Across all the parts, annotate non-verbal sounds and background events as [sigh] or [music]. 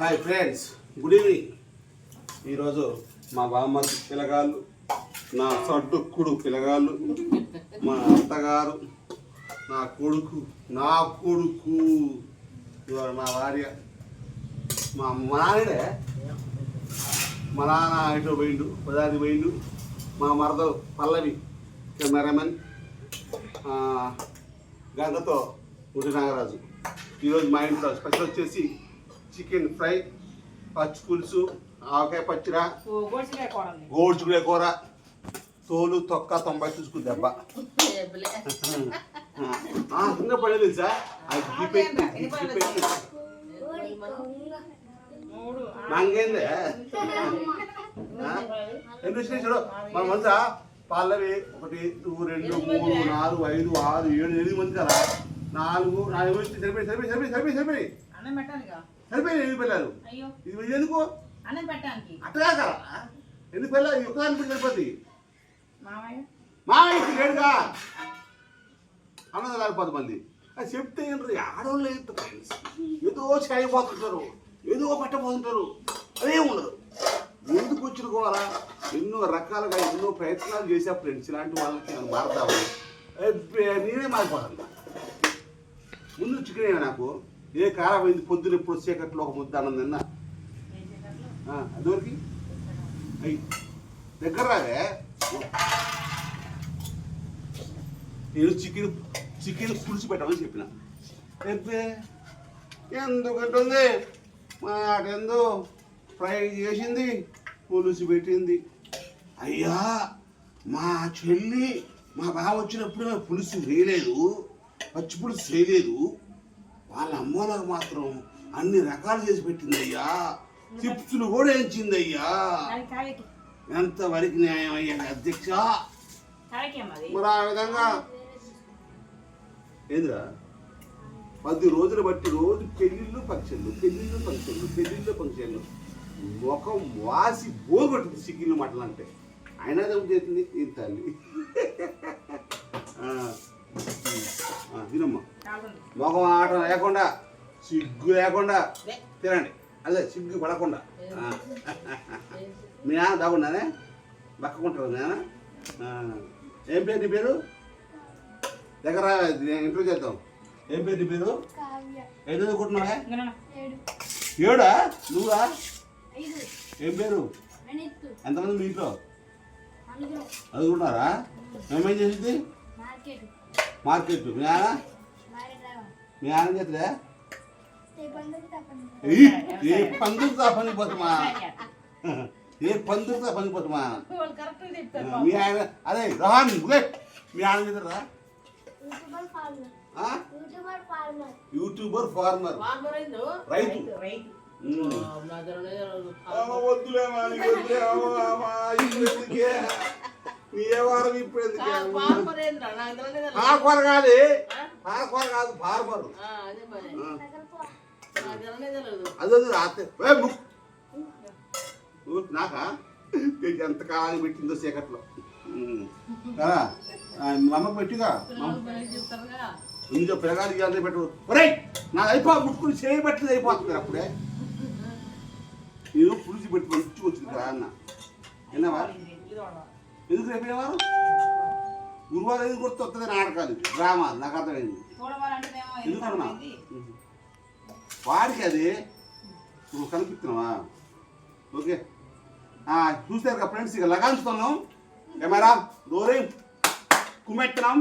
Hi friends good evening ఈరోజు మా బామ్మ పిల్లగాళ్ళు నా సడ్డుక్కుడు పిల్లగాళ్ళు మా అత్తగారు నా కొడుకు నా కొడుకు ఇవాళ మా భార్య మా మా మా నాన్న ఇటు పోయిండు పదాది పోయిండు మా మరద పల్లవి కెమెరామెన్ గంగతో గుడి నాగరాజు ఈరోజు మా ఇంట్లో స్పెషల్ వచ్చేసి చికెన్ ఫ్రై పచ్చి పులుసు ఆవకాయ పచ్చిరా గోడ్చికాయ కూర ఉంది. గోడ్చుకునే కూర తోలు తొక్క తొంభై చూసుకుని దెబ్బ ఆ, ఇంకా పడేది మూడు నాకేందే చూడు మన మనసా పల్లవి ఒకటి టూ రెండు మూడు నాలుగు ఐదు ఆరు ఏడు ఎనిమిది మంది కదా? నాలుగు నాలుగు వచ్చి సరిపోయి సరిపోయి సరిపోయి సరిపోయి సరిపోయి. సరిపోయి ఎనిమిది పిల్లలు? అయ్యో. ఇది ఎందుకు? అన్నం పెట్టడానికి. అట్టగా కదా ఎనిమిది పిల్లలు ఇది ఒక్కదాని పెట్టి సరిపోతుంది మామయ్య. మా ఇంటికి లేడుగా. అన్నది పది మంది అది చెప్తే ఏంటారు ఆడవాళ్ళు ఏంటారు ఫ్రెండ్స్ ఏదో చేయబోతుంటారు. ఏదో పట్టబోతుంటారు. అదే ఉండదు. ఎందుకు వచ్చిన కోరా ఎన్నో రకాలుగా ఎన్నో ప్రయత్నాలు చేసా ఫ్రెండ్స్. ఇలాంటి వాళ్ళకి నేను అబ్బే, నేనే మారిపోతాను. ముందు చికెన్ నాకు? ఏ కారం అయింది పొద్దున ఎప్పుడు చీకట్లో ఒక ముద్ద అన్నం తిన్నా? అదివరకు? అయ్యి. దగ్గర రావే. నేను చికెన్ చికెన్ పులుసు పెట్టమని చెప్పిన. చెప్పే? ఎందుకంటుంది? మాటెందో ఫ్రై చేసింది పులుసు పెట్టింది. అయ్యా మా చెల్లి మా బావ వచ్చినప్పుడు మేము పులుసు వేయలేదు పచ్చి పులుసు చేయలేదు వాళ్ళ అమ్మలకు మాత్రం అన్ని రకాలు చేసి పెట్టింది అయ్యా చిప్సులు కూడా ఎంచింది అయ్యా అది కాయకి ఎంతవరకు న్యాయం అయ్యా అధ్యక్ష? కాయకి మరి? ఆ విధంగా ఏందిరా? పది రోజులు బట్టి రోజు పెళ్ళిళ్ళు ఫంక్షన్లు పెళ్ళిళ్ళు ఫంక్షన్లు పెళ్ళిళ్ళు ఫంక్షన్లు. ముఖం వాసి బోగొట్టింది సిగ్గిళ్ళు మటలు అంటే. అయినా చేస్తుంది ఈ తల్లి. ముఖం ఆట లేకుండా సిగ్గు లేకుండా తినండి. అదే సిగ్గు పడకుండా. మీ నాన్న బాగున్నానే బక్కకుంటారు నాన్న. ఏం పేరు నీ పేరు? దగ్గర ఇంటర్వ్యూ చేద్దాం. ఏం పేరు నీ పేరు? కావ్య. ఏం చదువుకుంటున్నావే ఏడు. ఏడా? నువ్వా? ఐదు. ఏం పేరు? ఎంతమంది మీ ఇంట్లో? చదువుకుంటున్నారా మేమేం చేసింది? మార్కెట్. మార్కెట్. మీ నాన్న? మీ రేపందరికి తప్పండి ఏ ఏ పందుకుతా పని పోతామా ఏ పందుకుతా పని పోతామా వాళ్ళు కరెక్ట్ చెప్తారు మీ ఆయన అదే రహాన్ మీ ఆయన చేద్దరా YouTuber farmer. YouTuber farmer. YouTuber farmer. రైతు. రైతు ఉమ్. అమ్మ వద్దులే మా, నీకు వద్దులే, అమ్మ, అమ్మ, [laughs] ఇప్పుడు ఎందుకే? నీ పాలకూర కాదు పాలకూర అదే ఊ, నాకా? ఎంత కాలం పెట్టిందో చీకట్లో. కదా? అమ్మకి పెట్టిగా ఇంకో పిల్లగాడి ఇవాళ పెట్టు. ఒరే నా అయిపో ముట్టుకుని చేయబెట్టలేదు అయిపోతుంది అప్పుడే. నేను పులిసి పెట్టి మంచిగా వచ్చింది కదా అన్న. విన్నావా ఎందుకు రేపు వారం గురువారం ఎందుకు గుర్తు వస్తుంది నాటకాలు. డ్రామా నాకు అర్థమైంది. చూడవాలంటేనేమో వాడికి అది నువ్వు కనిపిస్తున్నావా? ఓకే. ఆ, చూస్తారు కదా ఫ్రెండ్స్ ఇక లగాంచుతున్నాం. కెమెరా రోలింగ్ కుమెట్టినాం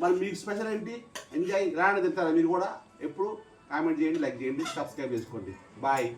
మరి మీకు స్పెషల్ ఏంటి? ఎంజాయ్ రాని తింటారా మీరు కూడా? ఎప్పుడు కామెంట్ చేయండి లైక్ చేయండి సబ్స్క్రైబ్ చేసుకోండి. బాయ్.